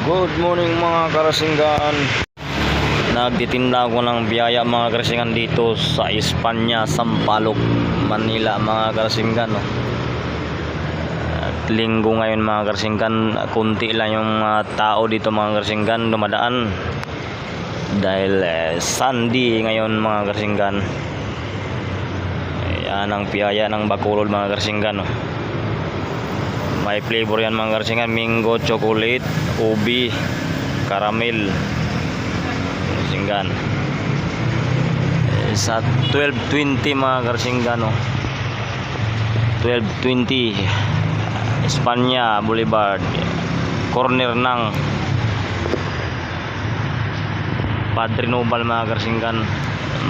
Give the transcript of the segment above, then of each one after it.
Good morning mga karasinggan Nagtitinda ako ng biyaya mga karasinggan dito sa Espanya, Sampaloc, Manila mga karasinggan no? At linggo ngayon mga karasinggan Kunti lang yung tao dito mga karasinggan dumadaan Dahil eh, Sunday ngayon mga karasinggan Yan ang biyaya ng Bacolod mga karasinggan no? May flavor yan mga karsingan, mango, chocolate, ubi, caramel. Karsingan. Sa 12.20 mga karsingan, no. 12.20 Espanya Boulevard. Corner ng Padre Nobal mga karsingan.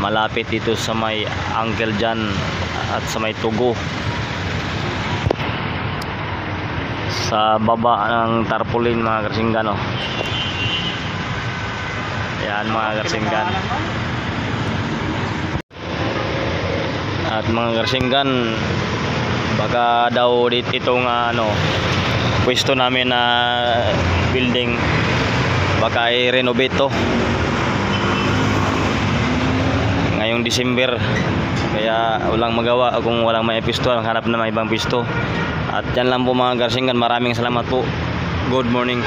Malapit dito sa may Uncle Jan at sa may Tugo. Sa baba ng tarpaulin mga karsinggan oh. Yan mga karsinggan. At mga karsinggan baka daw dito itong ano pwesto namin na building baka i-renovate to ngayong December kaya walang magawa kung walang may pisto hanap na may ibang pisto at yan lang po mga Garsingan maraming salamat po. Good morning